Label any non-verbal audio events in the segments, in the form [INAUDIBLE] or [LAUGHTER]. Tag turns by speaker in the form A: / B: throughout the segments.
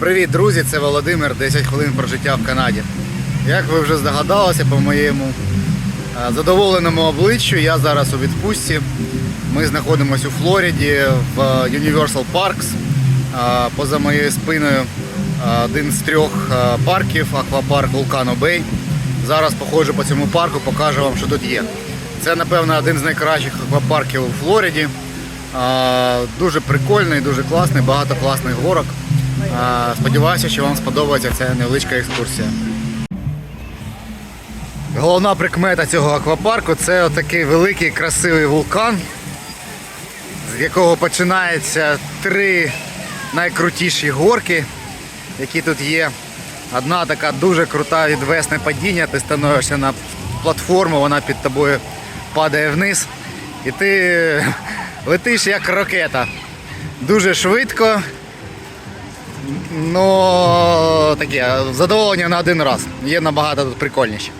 A: Привіт, друзі! Це Володимир, 10 хвилин про життя в Канаді. Як ви вже здогадалися по моєму е, задоволеному обличчю, я зараз у відпустці. Ми знаходимося у Флориді в Universal Parks. Е, Поза моєю спиною е, один з трьох е, парків, аквапарк Volcano Bay. Зараз походжу по цьому парку, покажу вам, що тут є. Це, напевно, один з найкращих аквапарків у Флориді. Е, Дуже прикольний, дуже класний, багато класних горок. Сподіваюся, що вам сподобається ця невеличка екскурсія. Головна прикмета цього аквапарку це отакий великий красивий вулкан, з якого починаються три найкрутіші горки, які тут є. Одна така дуже крута відвесне падіння, ти становишся на платформу, вона під тобою падає вниз. І ти [LAUGHS] летиш як ракета. Дуже швидко. Ну таке задоволення на один раз. Є набагато тут прикольніше.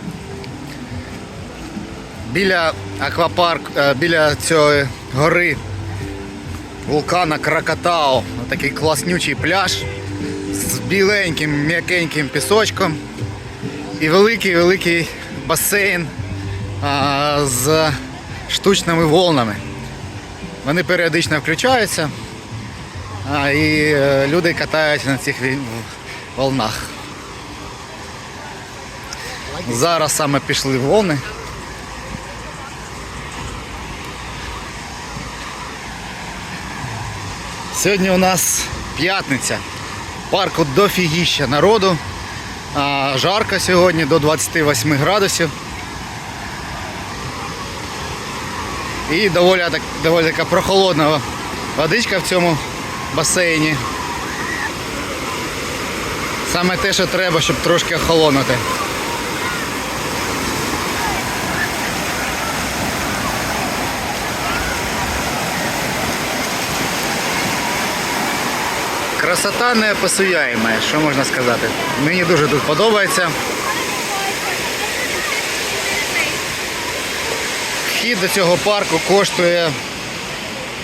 A: Біля аквапарк, е, біля цієї гори вулкана Кракатао, такий класнючий пляж з біленьким м'якеньким пісочком і великий-великий басейн а, з штучними волнами. Вони періодично включаються і е, люди катаються на цих волнах. Зараз саме пішли волни. Сьогодні у нас п'ятниця. Парку дофігіща народу. А, жарко сьогодні до 28 градусів. І доволі, так, доволі така прохолодна водичка в цьому басейні. Саме те, що треба, щоб трошки охолонути. Красота неописуєма, що можна сказати. Мені дуже тут подобається. Вхід до цього парку коштує,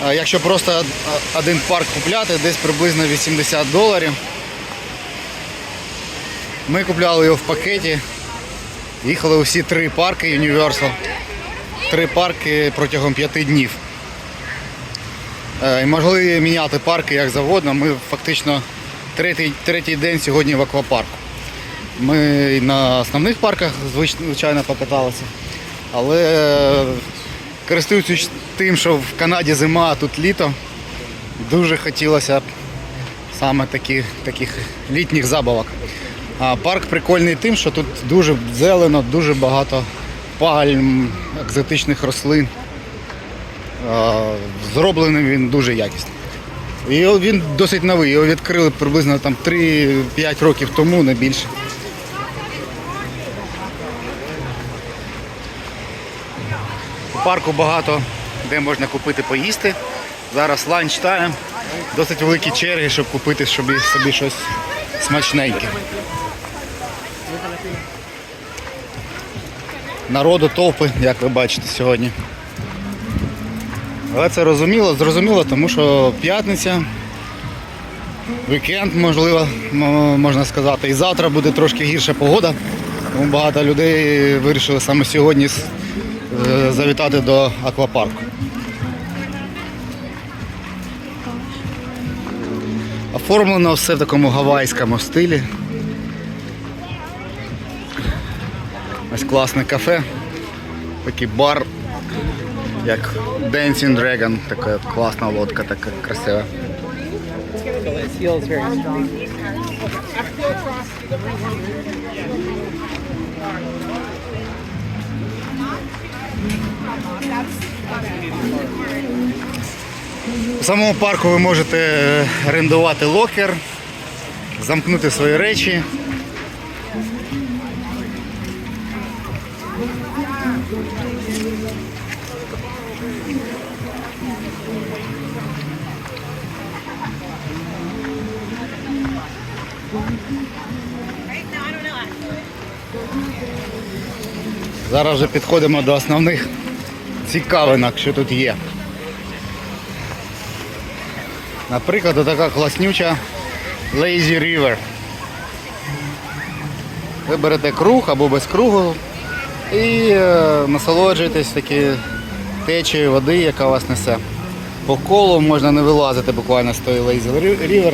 A: якщо просто один парк купляти, десь приблизно 80 доларів. Ми купляли його в пакеті. Їхали усі три парки Universal. Три парки протягом п'яти днів. Е, І могли міняти парки як завгодно. Ми фактично третій, третій день сьогодні в аквапарку. Ми на основних парках звичайно покаталися. Але е, користуючись тим, що в Канаді зима, а тут літо, дуже хотілося б саме таких, таких літніх забавок. А парк прикольний тим, що тут дуже зелено, дуже багато пальм, екзотичних рослин. Зроблений він дуже якісно. І він досить новий. Його відкрили приблизно там 3-5 років тому, не більше. Парку багато де можна купити поїсти. Зараз ланч тайм. Досить великі черги, щоб купити собі, собі щось смачненьке. Народу товпи, як ви бачите сьогодні. Але це розуміло, зрозуміло, тому що п'ятниця, вікенд, можливо, можна сказати. І завтра буде трошки гірша погода. Тому багато людей вирішили саме сьогодні завітати до аквапарку. Оформлено все в такому гавайському стилі. Ось класне кафе, такий бар як Dancing Dragon, така класна лодка, така красива.
B: It feels very strong.
A: У самому парку ви можете е, орендувати локер, замкнути свої речі. Зараз вже підходимо до основних цікавинок, що тут є. Наприклад, така класнюча Lazy River. Ви берете круг або без кругу і е, насолоджуєтесь такі течією води, яка вас несе. По колу можна не вилазити буквально з тої Lazy River.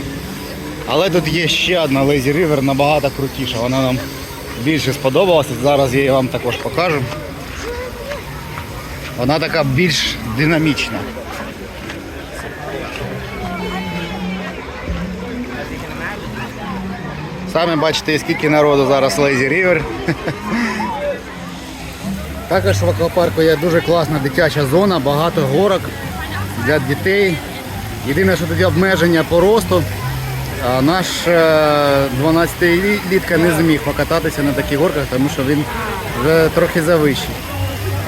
A: Але тут є ще одна Lazy River набагато крутіша. Вона нам більше сподобалася. Зараз я її вам також покажу. Вона така більш динамічна. Самі бачите, скільки народу зараз Lazy River. [LAUGHS] Також в аквапарку є дуже класна дитяча зона, багато горок для дітей. Єдине, що тоді обмеження по росту. Наш 12-літка не зміг покататися на таких горках, тому що він вже трохи завищий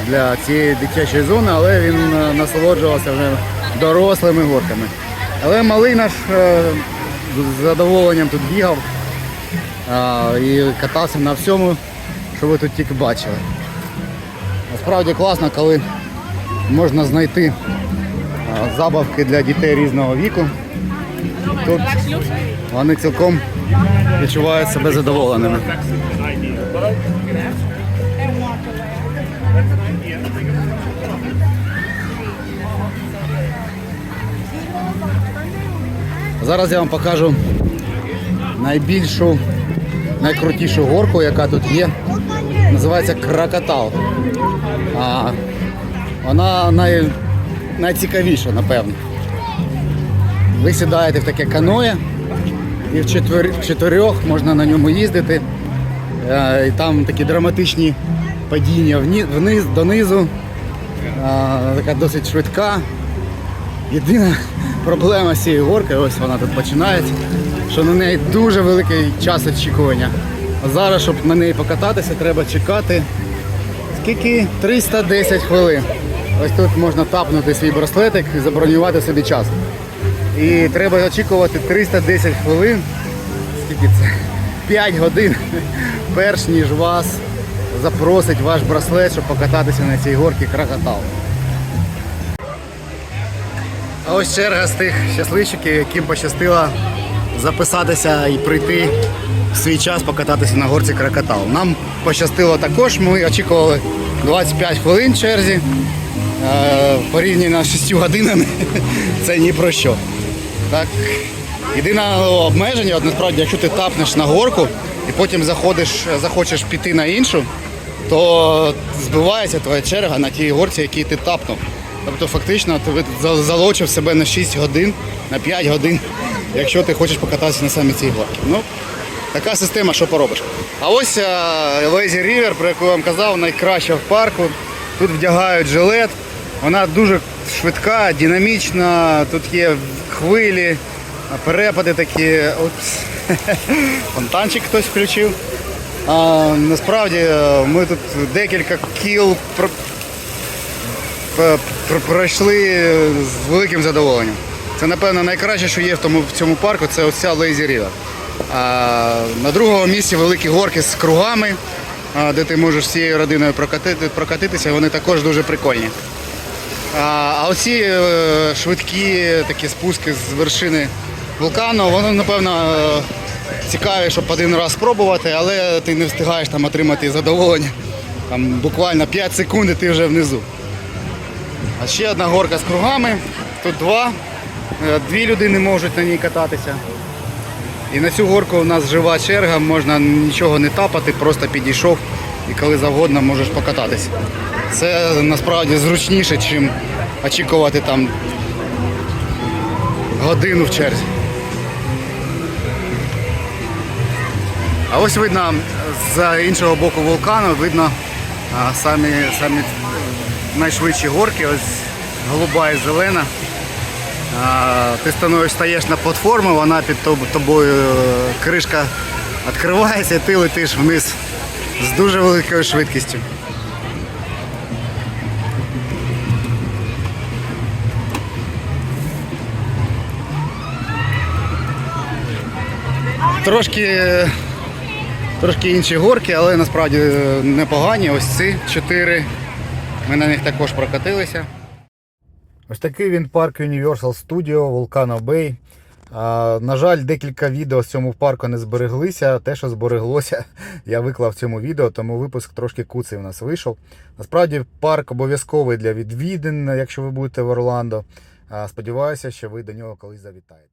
A: для цієї дитячої зони, але він е, насолоджувався вже дорослими горками. Але малий наш е, з задоволенням тут бігав і катався на всьому, що ви тут тільки бачили. Насправді класно, коли можна знайти забавки для дітей різного віку. Тут вони цілком відчувають себе задоволеними. Зараз я вам покажу найбільшу, найкрутішу горку, яка тут є. Називається Кракатал. А, вона най, найцікавіша, напевно. Ви сідаєте в таке каноє і в чотирьох можна на ньому їздити. Е, І там такі драматичні падіння вниз, донизу. А, Така досить швидка. Єдина проблема з цією горкою, ось вона тут починається, що на неї дуже великий час очікування. А зараз, щоб на неї покататися, треба чекати скільки? 310 хвилин. Ось тут можна тапнути свій браслетик і забронювати собі час. І треба очікувати 310 хвилин. Скільки це? 5 годин, перш ніж вас запросить ваш браслет, щоб покататися на цій горці кракатал. А ось черга з тих щасливчиків, яким пощастило записатися і прийти в свій час покататися на горці Кракатал. Нам пощастило також, ми очікували 25 хвилин в черзі. Е, Порівняно з 6 годинами [LAUGHS] це ні про що. Так. Єдине обмеження, от насправді, якщо ти тапнеш на горку і потім заходиш, захочеш піти на іншу, то збивається твоя черга на тій горці, якій ти тапнув. Тобто фактично ти за- залочив себе на 6 годин, на 5 годин, якщо ти хочеш покататися на самій цій горці. Ну, така система, що поробиш. А ось Lazy River, про яку я вам казав, найкраща в парку. Тут вдягають жилет. Вона дуже швидка, динамічна, тут є хвилі, перепади такі. Опс. [LAUGHS] Фонтанчик хтось включив. А, насправді е, ми тут декілька кіл пр- пройшли з великим задоволенням. Це, напевно, найкраще, що є в, тому, в цьому парку, це оця Lazy River. А, на другому місці великі горки з кругами, де ти можеш всією родиною прокатити, прокатитися, вони також дуже прикольні. А, а оці е, швидкі такі спуски з вершини вулкану, вони, напевно, е, цікаві, щоб один раз спробувати, але ти не встигаєш там отримати задоволення. Там буквально 5 секунд і ти вже внизу. А ще одна горка з кругами. Тут два. Е, Дві людини можуть на ній кататися. І на цю горку у нас жива черга, можна нічого не тапати, просто підійшов і коли завгодно можеш покататися. Це насправді зручніше, ніж очікувати там годину в черзі. А ось видно з іншого боку вулкану, видно самі, самі найшвидші горки, ось голуба і зелена. Ти становиш, стаєш на платформу, вона під тобою е, кришка відкривається і ти летиш вниз з дуже великою швидкістю. Трошки, трошки інші горки, але насправді е, непогані. Ось ці чотири. Ми на них також прокатилися. Ось такий він парк Universal Studio Volcano Bay. А, на жаль, декілька відео з цьому парку не збереглися. Те, що збереглося, [LAUGHS] я виклав в цьому відео, тому випуск трошки куций у нас вийшов. Насправді парк обов'язковий для відвідин, якщо ви будете в Орландо. А, Сподіваюся, що ви до нього колись завітаєте.